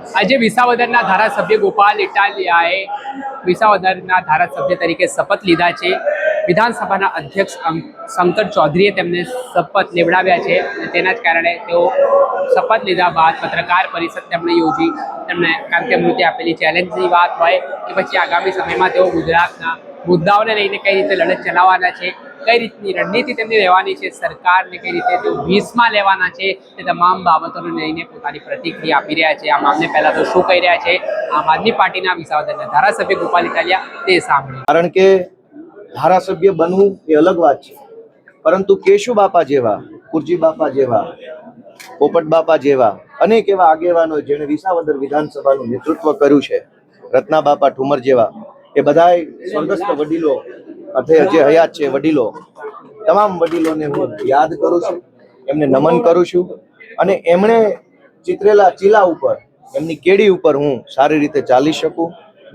આજે વિસાવદરના ધારાસભ્ય ગોપાલ ઇટાલિયાએ વિસાવદરના ધારાસભ્ય તરીકે શપથ લીધા છે. વિધાનસભાના અધ્યક્ષ શંકર ચૌધરીએ તેમને શપથ લેવડાવ્યા છે અને તેના જ કારણે તેઓ શપથ લીધા બાદ પત્રકાર પરિષદ તેમણે યોજી, તેમણે કારણ કે એમનું ત્યાં આપેલી ચેલેન્જની વાત હોય કે પછી આગામી સમયમાં તેઓ ગુજરાતના મુદ્દાઓને લઈને કઈ રીતે લડત ચલાવવાના છે કઈ રીતની રણનીતિ તેમની રહેવાની છે? સરકારને કઈ રીતે તેઓ વીસમાં લેવાના છે? તે તમામ બાબતોને લઈને પોતાની પ્રતિક્રિયા આપી રહ્યા છે. આ મામલે પહેલા તો શું કહી રહ્યા છે? આમ આદમી પાર્ટીના વિસાવદરના ધારાસભ્ય ગોપાલ ઇટાલિયા તે સાંભળ્યું કારણ કે ધારાસભ્ય બનવું એ અલગ વાત છે. પરંતુ કેશુ બાપા જેવા, કુરજી બાપા જેવા, પોપટ બાપા જેવા, અનેક એવા આગેવાનો જેણે વિસાવદર વિધાનસભાનું નેતૃત્વ કર્યું છે, રત્ના બાપા ઠુમર જેવા, એ બધા સ્વર્ગસ્થ વડીલો અથે જે હયાત છે વડીલો, તમામ વડીલોને હું યાદ કરું છું, એમને નમન કરું છું અને એમણે ચિતરેલા ચીલા ઉપર, એમની કેડી ઉપર હું સારી રીતે ચાલી શકું,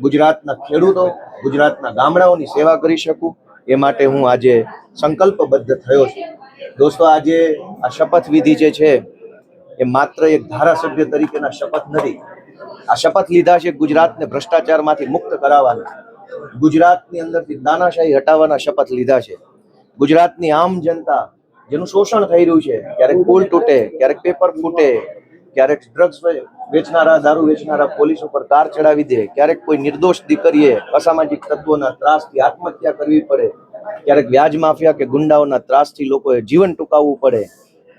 ગુજરાતના ખેડૂતો, ગુજરાતના ગામડાઓની સેવા કરી શકું, એ માટે હું આજે સંકલ્પબદ્ધ થયો છું. દોસ્તો, આજે આ શપથવિધિ જે છે, એ માત્ર એક ધારાસભ્ય તરીકેના શપથ નથી. આ શપથ લીધા છે ગુજરાતને ભ્રષ્ટાચારમાંથી મુક્ત કરાવવાના. ગુજરાતની અંદરથી દાનાશાહી હટાવવાના શપથ લીધા છે. ગુજરાતની આમ જનતા જેનું શોષણ થઈ રહ્યું છે, ક્યારેક પુલ તૂટે, ક્યારેક પેપર ફૂટે, ક્યારેક ડ્રગ્સ વેચનારા, દારૂ વેચનારા પોલીસ ઉપર કાર ચડાવી દે, ક્યારેક કોઈ નિર્દોષ દીકરીએ અસામાજિક તત્વોના ત્રાસથી આત્મહત્યા કરવી પડે, ક્યારેક વ્યાજ માફિયા કે ગુંડાઓના ત્રાસથી લોકોએ જીવન ટૂંકાવવું પડે.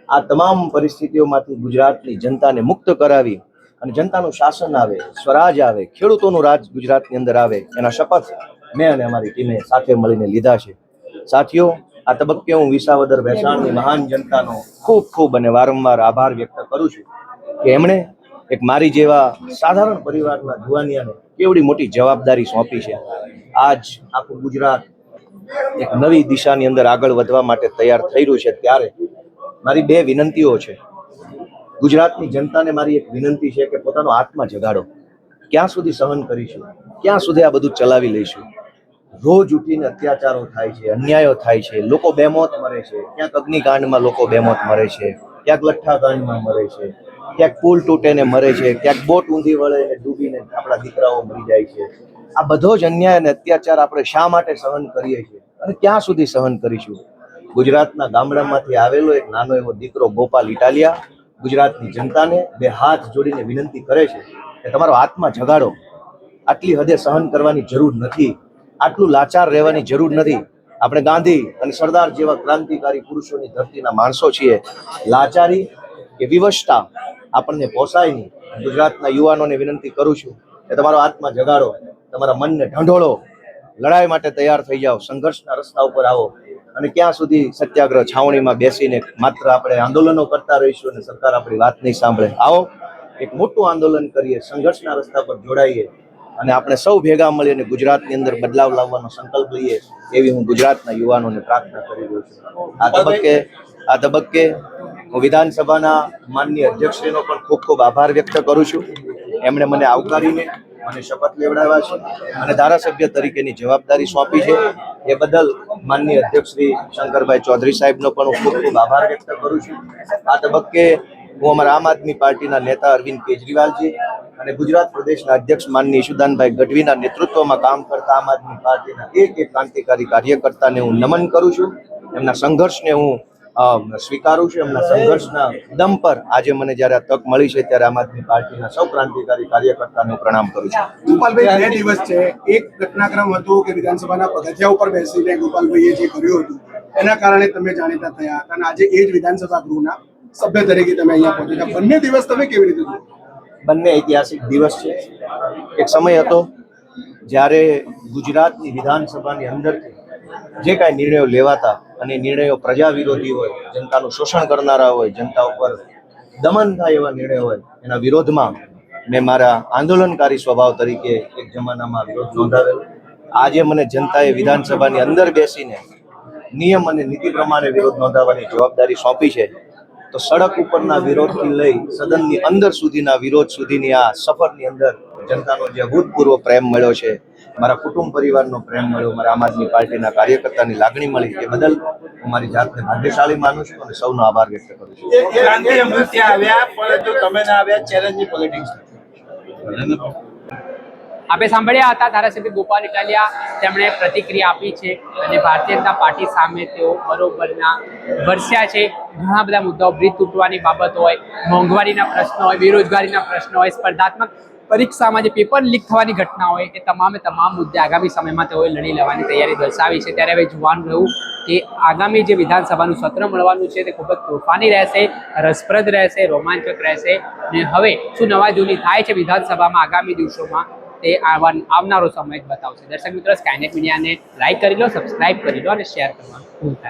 આ તમામ પરિસ્થિતિઓમાંથી ગુજરાતની જનતાને મુક્ત કરાવી અને જનતાનું શાસન આવે, સ્વરાજ આવે, ખેડૂતોનું રાજ ગુજરાતની અંદર આવે, એના શપથ મેં અને અમારી ટીમે સાથે મળીને લીધા છે. સાથીઓ, આ તબક્કે હું વિસાવદર વહેસાણની મહાન જનતાનો ખૂબ ખૂબ અને વારંવાર આભાર વ્યક્ત કરું છું કે એમણે એક મારી જેવા સાધારણ પરિવારના જુવાનિયાને કેવડી મોટી જવાબદારી સોંપી છે. આજ આખું ગુજરાત એક નવી દિશાની અંદર આગળ વધવા માટે તૈયાર થઈ રહ્યું છે. ત્યારે મારી બે વિનંતીઓ છે. ગુજરાતની જનતાને મારી એક વિનંતી છે કે પોતાનો આત્મા જગાડો. ક્યાં સુધી સહન કરીશું? ક્યાં સુધી આ બધું ચલાવી લઈશું? રોજ ઉઠીને અત્યાચારો થાય છે, અન્યાયો થાય છે, લોકો બેમોત મરે છે, ક્યાંક અગ્નિકાંડમાં લોકો બેમોત મરે છે, ક્યાંક લઠ્ઠાકાંડમાં મરે છે, ક્યાંક પુલ તૂટે ને મરે છે, ક્યાંક બોટ ઊંધી વળે ને ડૂબીને આપણા દીકરાઓ મરી જાય છે. આ બધો જ અન્યાય અને અત્યાચાર આપણે શા માટે સહન કરીએ છીએ? અને ક્યાં સુધી સહન કરીશું? ગુજરાતના ગામડામાંથી આવેલો એક નાનો એવો દીકરો ગોપાલ ઇટાલિયા ગુજરાતની જનતાને બે હાથ જોડીને વિનંતી કરે છે કે તમારો આત્મા જગાડો. આટલી હદે સહન કરવાની જરૂર નથી. આટલું લાચાર રહેવાની જરૂર નથી. આપણે ગાંધી અને સરદાર જેવા ક્રાંતિકારી પુરુષોની ધરતીના માણસો છીએ. લાચારી કે વિવશતા આપણને પોસાય નહીં ગુજરાતના યુવાનોને વિનંતી કરું છું કે તમારો આત્મા જગાડો. તમારા મનને ઢંઢોળો. લડાઈ માટે તૈયાર થઈ જાઓ. સંઘર્ષના રસ્તા ઉપર આવો. અને ક્યાં સુધી સત્યાગ્રહ છાવણીમાં બેસીને માત્ર આપણે આંદોલનો કરતા રહીશું અને સરકાર આપણી વાત નહીં સાંભળે. આવો, એક મોટું આંદોલન કરીએ, સંઘર્ષના રસ્તા પર જોડાઈએ અને આપણે સૌ ભેગા મળીને ગુજરાતની અંદર બદલાવ લાવવાનો સંકલ્પ લઈએ એવી હું ગુજરાતના યુવાનોને પ્રાર્થના કરી રહ્યો છું. આ તબક્કે આ તબક્કે હું વિધાનસભાના માનનીય અધ્યક્ષશ્રીનો પણ ખૂબ ખૂબ આભાર વ્યક્ત કરું છું. એમણે મને આવકારીને મને શપથ લેવડાવ્યા છે. અને ધારાસભ્ય તરીકેની જવાબદારી સોંપી છે. એ બદલ માનનીય અધ્યક્ષ શ્રી શંકરભાઈ ચૌધરી સાહેબનો પણ ખૂબ ખૂબ આભાર વ્યક્ત કરું છું. આ તબક્કે હું અમારા આમ આદમી પાર્ટીના નેતા અરવિંદ કેજરીવાલજી અને ગુજરાત પ્રદેશના અધ્યક્ષ માનની ઈશુદાનભાઈ ગઢવીના નેતૃત્વમાં કામ કરતા આમ આદમી પાર્ટીના એક એક ક્રાંતિકારી કાર્યકર્તાને હું નમન કરું છું. એમના સંઘર્ષને હું સ્વીકારું છું એમના સંઘર્ષના દમ પર. આજે મને જ્યારે આ તક મળી છે ત્યારે આમ આદમી પાર્ટીના સૌ ક્રાંતિકારી કાર્યકર્તાને પ્રણામ કરું છું. ગોપાલભાઈ બે દિવસ છે. એક ઘટનાક્રમ હતું કે વિધાનસભાના પગથિયા ઉપર બેસીને ગોપાલભાઈએ જે કર્યું હતું એના કારણે તમે જાણીતા થયા. હતા અને આજે એ જ વિધાનસભા ગૃહના સભ્ય તરીકે તમે અહીંયા પહોંચ્યા બંને દિવસ તમે કેવી રીતે જોયા? બંને ઐતિહાસિક દિવસ છે. એક સમય હતો જ્યારે ગુજરાતની વિધાનસભાની અંદરથી જે કાંઈ નિર્ણયો લેવાતા અને નિર્ણયો પ્રજા વિરોધી હોય, જનતાનું શોષણ કરનારા હોય, જનતા ઉપર દમન થાય એવા નિર્ણયો હોય, એના વિરોધમાં મેં મારા આંદોલનકારી સ્વભાવ તરીકે એક જમાનામાં વિરોધ નોંધાવેલો. આજે મને જનતાએ વિધાનસભાની અંદર બેસીને નિયમ અને નીતિ પ્રમાણે વિરોધ નોંધાવવાની જવાબદારી સોંપી છે. તો સડક ઉપરના વિરોધથી લઈ સદનની અંદર સુધીના વિરોધ સુધીની આ સફરની અંદર જનતાનો જે અભૂતપૂર્વ પ્રેમ મળ્યો છે, મારા કુટુંબ પરિવારનો પ્રેમ મળ્યો, મારા આમ આદમી પાર્ટીના કાર્યકર્તાની લાગણી મળી એ બદલ હું મારી જાતને ભાગ્યશાળી માનું છું અને સૌનો આભાર વ્યક્ત કરું છું. આવ્યા પરંતુ તમે ના આવ્યા ચેલેન્જની પોલિટિક્સ આપણે સાંભળ્યા હતા, ધારાસભ્ય ગોપાલ ઇટાલિયા તેમણે પ્રતિક્રિયા આપી છે અને ભારતીય જનતા પાર્ટી સામે તેઓ બરોબરના વરસ્યા છે. ઘણા બધા મુદ્દાઓ બ્રિજ તૂટવાની બાબત હોય, મોંઘવારીના પ્રશ્નો હોય, બેરોજગારીના પ્રશ્નો હોય, સ્પર્ધાત્મક પરીક્ષામાં જે પેપર લીક થવાની ઘટના હોય, એ તમામે તમામ મુદ્દે આગામી સમયમાં તેઓએ લડી લેવાની તૈયારી દર્શાવી છે. ત્યારે હવે જોવાનું રહ્યું કે આગામી જે વિધાનસભાનું સત્ર મળવાનું છે, તે ખૂબ જ તોફાની રહેશે, રસપ્રદ રહેશે, રોમાંચક રહેશે. અને હવે શું નવા જૂની થાય છે વિધાનસભામાં આગામી દિવસોમાં? તે આવા આવનારો સમય જ બતાવશે દર્શક મિત્રો સ્કાયનેટ મીડિયાને લાઇક કરી લો સબસ્ક્રાઇબ કરી લો અને શેર કરવાનું ભૂલતા.